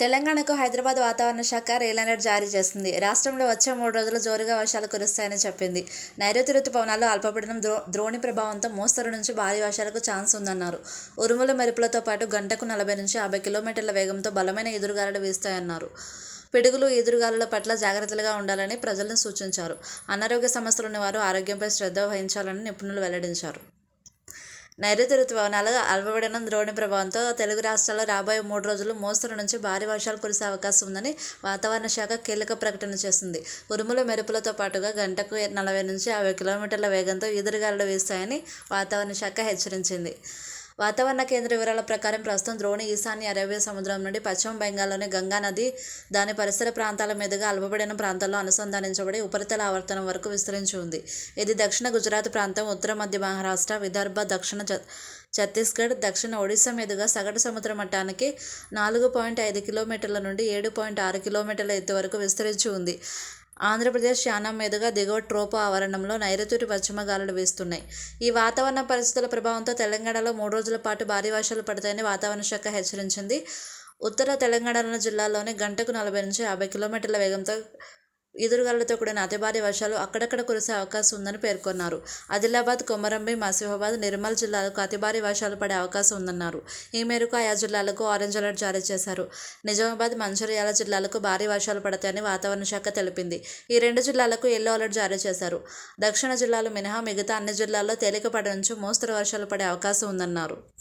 తెలంగాణకు హైదరాబాద్ వాతావరణ శాఖ రేల్ అలర్ట్ జారీ చేసింది రాష్ట్రంలో వచ్చే మూడు రోజులు జోరుగా వర్షాలు కురుస్తాయని చెప్పింది. నైరుతి రుతుపవనాలు అల్పపీడనం ద్రో ద్రోణి ప్రభావంతో మోస్తరు నుంచి భారీ వర్షాలకు ఛాన్స్ ఉందన్నారు. ఉరుముల మెరుపులతో పాటు గంటకు నలభై నుంచి యాభై కిలోమీటర్ల వేగంతో బలమైన ఎదురుగాలులు వీస్తాయన్నారు. పిడుగులు ఎదురుగాలుల పట్ల జాగ్రత్తలుగా ఉండాలని ప్రజలను సూచించారు. అనారోగ్య సమస్యలున్న వారు ఆరోగ్యంపై శ్రద్ధ వహించాలని నిపుణులు వెల్లడించారు. నైరుతి ఋతుపవనాలు అల్పపీడనం ద్రోణి ప్రభావంతో తెలుగు రాష్ట్రాల్లో రాబోయే మూడు రోజులు మోస్తరు నుంచి భారీ వర్షాలు కురిసే అవకాశం ఉందని వాతావరణ శాఖ కీలక ప్రకటన చేసింది. ఉరుముల మెరుపులతో పాటుగా గంటకు నలభై నుంచి యాభై కిలోమీటర్ల వేగంతో ఈదురుగాలు వీస్తాయని వాతావరణ శాఖ హెచ్చరించింది. వాతావరణ కేంద్ర వివరాల ప్రకారం ప్రస్తుతం ద్రోణి ఈశాన్య అరేబియా సముద్రం నుండి పశ్చిమ బెంగాల్లోని గంగా నది దాని పరిసర ప్రాంతాల మీదుగా అల్పబడిన ప్రాంతాల్లో అనుసంధానించబడి ఉపరితల ఆవర్తనం వరకు విస్తరించి ఉంది. ఇది దక్షిణ గుజరాత్ ప్రాంతం ఉత్తర మధ్య మహారాష్ట్ర విదర్భ దక్షిణ ఛత్తీస్గఢ్ దక్షిణ ఒడిశా మీదుగా సగటు సముద్ర మట్టానికి నాలుగు పాయింట్ ఐదు కిలోమీటర్ల నుండి ఏడు పాయింట్ ఆరు కిలోమీటర్ల ఎత్తు వరకు విస్తరించి ఉంది. ఆంధ్రప్రదేశ్ యానం మీదుగా దిగువ ట్రోపో ఆవరణంలో నైరుతి పశ్చిమ గాలులు వీస్తున్నాయి. ఈ వాతావరణ పరిస్థితుల ప్రభావంతో తెలంగాణలో మూడు రోజుల పాటు భారీ వర్షాలు పడతాయని వాతావరణ శాఖ హెచ్చరించింది. ఉత్తర తెలంగాణ జిల్లాలోని గంటకు నలభై నుంచి యాభై కిలోమీటర్ల వేగంతో ఈదురుగాలతో కూడిన అతి భారీ వర్షాలు అక్కడక్కడ కురిసే అవకాశం ఉందని పేర్కొన్నారు. ఆదిలాబాద్ కొమరంభీం ఆసిఫాబాద్ నిర్మల్ జిల్లాలకు అతి భారీ వర్షాలు పడే అవకాశం ఉందన్నారు. ఈ మేరకు ఆయా జిల్లాలకు ఆరెంజ్ అలర్ట్ జారీ చేశారు. నిజామాబాద్ మంచిర్యాల జిల్లాలకు భారీ వర్షాలు పడతాయని వాతావరణ శాఖ తెలిపింది. ఈ రెండు జిల్లాలకు ఎల్లో అలర్ట్ జారీ చేశారు. దక్షిణ జిల్లాలు మినహా మిగతా అన్ని జిల్లాల్లో తేలికపాటి నుంచి మోస్తరు వర్షాలు పడే అవకాశం ఉందన్నారు.